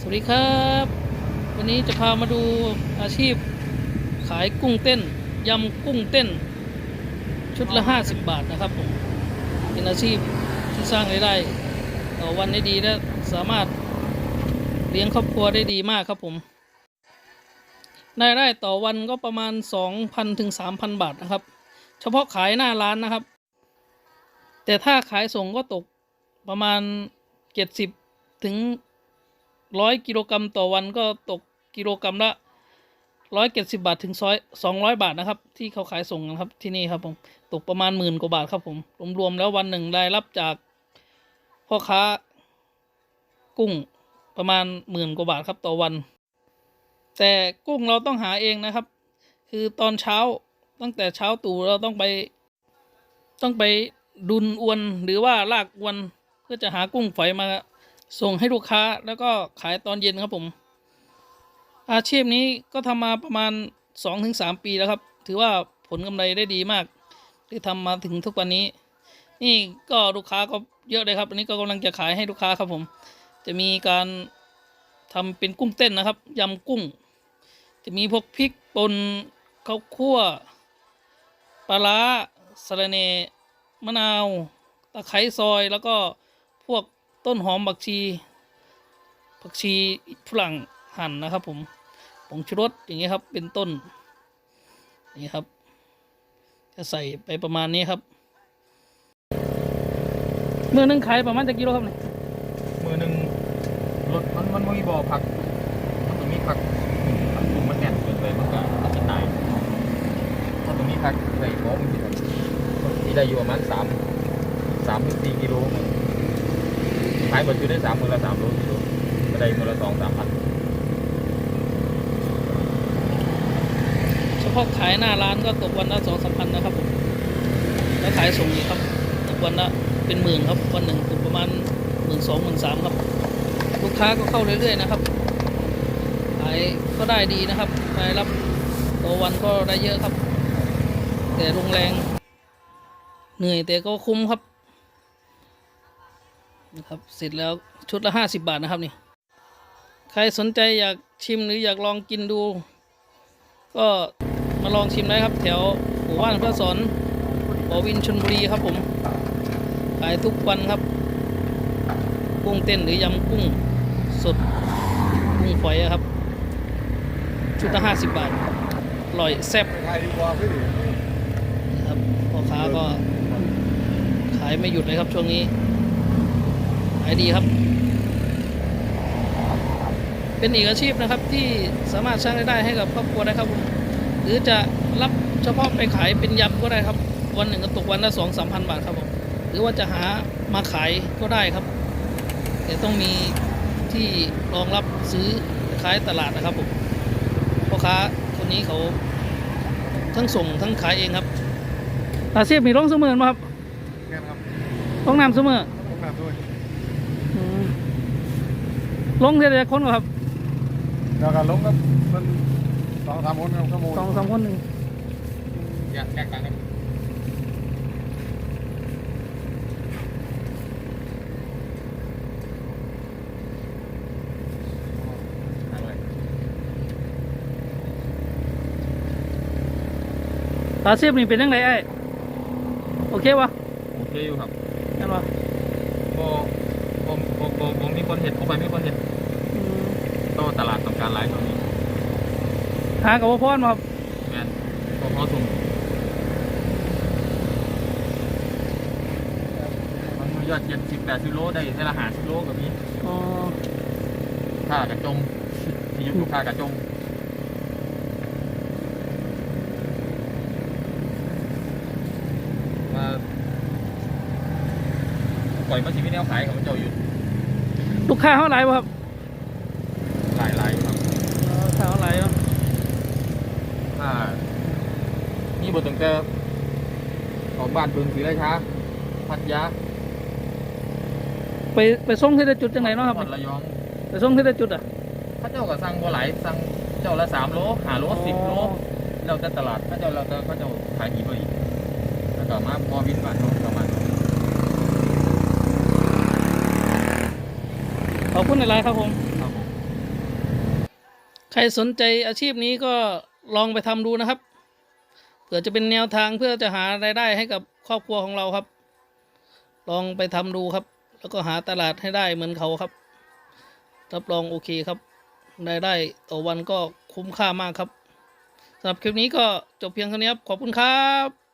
สวัสดีครับ วันนี้จะพามาดูอาชีพขายกุ้งเต้นยำกุ้งเต้น ชุดละ 50 บาทนะครับผมเป็นอาชีพที่สร้างรายได้ต่อวันได้ดีและสามารถเลี้ยงครอบครัวได้ดีมากครับผมรายได้ต่อวันก็ประมาณ 2,000ถึง3,000 บาทนะครับ เฉพาะขายหน้าร้านนะครับ แต่ถ้าขายส่งก็ตกประมาณ 70ถึง ร้อยกิโลกรัมต่อวันก็ตกกิโลกรัมละร้อยเจ็ดสิบาทถึงซอยสองร้อยบาทนะครับ ที่เขาขายส่งนะครับที่นี่ครับผมตกประมาณหมื่นกว่าบาทครับผมรวมๆแล้ววันหนึ่งรายรับจากพ่อค้ากุ้งประมาณหมื่นกว่าบาทครับต่อวัน แต่กุ้งเราต้องหาเองนะครับ คือตอนเช้าตั้งแต่เช้าตู่เราต้องไป ต้องไปดุนอวนหรือว่าลากอวนเพื่อจะหากุ้งฝอยมา ส่งให้ลูกค้าแล้วก็ขายตอนเย็นครับผม อาชีพนี้ก็ทำมาประมาณสองถึงสามปีแล้วครับ ถือว่าผลกำไรได้ดีมาก ที่ทำมาถึงทุกวันนี้ นี่ก็ลูกค้าก็เยอะเลยครับ อันนี้ก็กำลังจะขายให้ลูกค้าครับผม จะมีการทำเป็นกุ้งเต้นนะครับยำกุ้ง จะมีพวกพริกป่นข้าวคั่วปลาร้าสะระเนมะนาว ตะไคร้ซอยแล้วก็พวก ต้นหอมผักชีผักชีฝรั่งหั่นนะครับ ผมผงชูรสอย่างเงี้ยครับ เป็นต้นนี่ครับ จะใส่ไปประมาณนี้ครับเมื่อนึงขายประมาณจะกิโลครับเนี่ยมือหนึ่งรถมันมันไม่มีบ่อพักมันต้องมีพักพักปุ่มมันแน่นเกินไปมันก็มันจะตายมันต้องมีพักใส่บ่อมันที่ได้อยู่ประมาณสามสามถึงสี่กิโลขายหมดอยู่ได้สามมือละสามโลกิโลก็ได้มือละสองสามพันเฉพาะขายหน้าร้านก็ตกวันละสองสามพันนะครับผมแล้วขายส่งอีกครับตกวันละเป็นหมื่นครับวันหนึ่งตกประมาณหมื่นสองหมื่นสามครับ ลูกค้าก็เข้าเรื่อยๆนะครับขายก็ได้ดีนะครับรายรับต่อวันก็ได้เยอะครับ แต่ลงแรง เหนื่อยแต่ก็คุ้มครับ นะครับเสร็จแล้วชุดละห้าสิบบาทนะครับนี่ใครสนใจอยากชิมหรืออยากลองกินดู ก็มาลองชิมได้ครับ แถวหมู่บ้านพระสอนบอวินชนบุรีครับผม ขายทุกวันครับ กุ้งเต้นหรือยำกุ้งสดกุ้งฝอยครับ ชุดละห้าสิบบาทอร่อยแซ่บขายดีกว่าพี่นะครับพ่อค้าก็ขายไม่หยุดเลยครับช่วงนี้ายดีครับ เป็นอีกอาชีพนะครับที่สามารถสร้างรายได้ให้กับครอบครัวได้ครับผมหรือจะรับเฉพาะไปขายเป็นยำก็ได้ครับ วันหนึ่งก็ตกวันละสองสามพันบาทครับผมหรือว่าจะหามาขายก็ได้ครับ แต่ต้องมีที่รองรับซื้อขายตลาดนะครับผมพ่อค้าคนนี้เขาทั้งส่งทั้งขายเองครับอาชีพมีร้องเสมอมาครับแค่ครับร้องนำเสมอต้องแบบด้วยอืม ลงเท่าไหรคนเหรอครับแล้วก็ลงก็มันสองสามคนครับชั่วโมงสองสามคนหนึ่งอยากแก้กันกันอาชีพนี่เป็นยังไงไอ้โอเควะโอเคอยู่ครับนั่นวะ บ่บ่บ่บ่บ่มีคนเห็นออกไปมีคนเห็นอืมต่อตลาดต้องการหลายตรงนี้หากับพ่อพ่อมาครับแม่นพอพอส่งมันมียอดเจ็ดสิบแปดสิบโลได้แต่ละหาสิบโลก็มีอ๋อ ค่ากระจงที่ยุคค่ากระจงมา ปล่อยมาชีวิตแนวขายของมันเจ้าอยู่ลูกค้าเท่าไหร่วะครับหลายหลายครับอ๋อลูกค้าเท่าไหร่เนาะถ้านี่บทตั้งแต่ของบ้านบึงศรีราชาพัทยาไปไปส่งที่ได้จุดจังไหนเนาะครับนครระยองไปส่งที่ได้จุดอะพระเจ้าก็สั่งบ่หลายสั่งเจ้าละสามโลห้าโลสิบโลเราจะตลาดพระเจ้าเราจะพระเจ้าขายดีกว่าอีกแล้วก็มาพอวินบ้านเราประมาณ ข อบคุณหลายๆครับผมครับผมใครสนใจอาชีพนี้ก็ลองไปทำดูนะครับเผื่อจะเป็นแนวทางเพื่อจะหารายได้ให้กับครอบครัวของเราครับ ลองไปทำดูครับ แล้วก็หาตลาดให้ได้เหมือนเขาครับรับรองโอเคครับรายได้ต่อวันก็คุ้มค่ามากครับสำหรับคลิปนี้ก็จบเพียงเท่านี้ครับขอบคุณครับ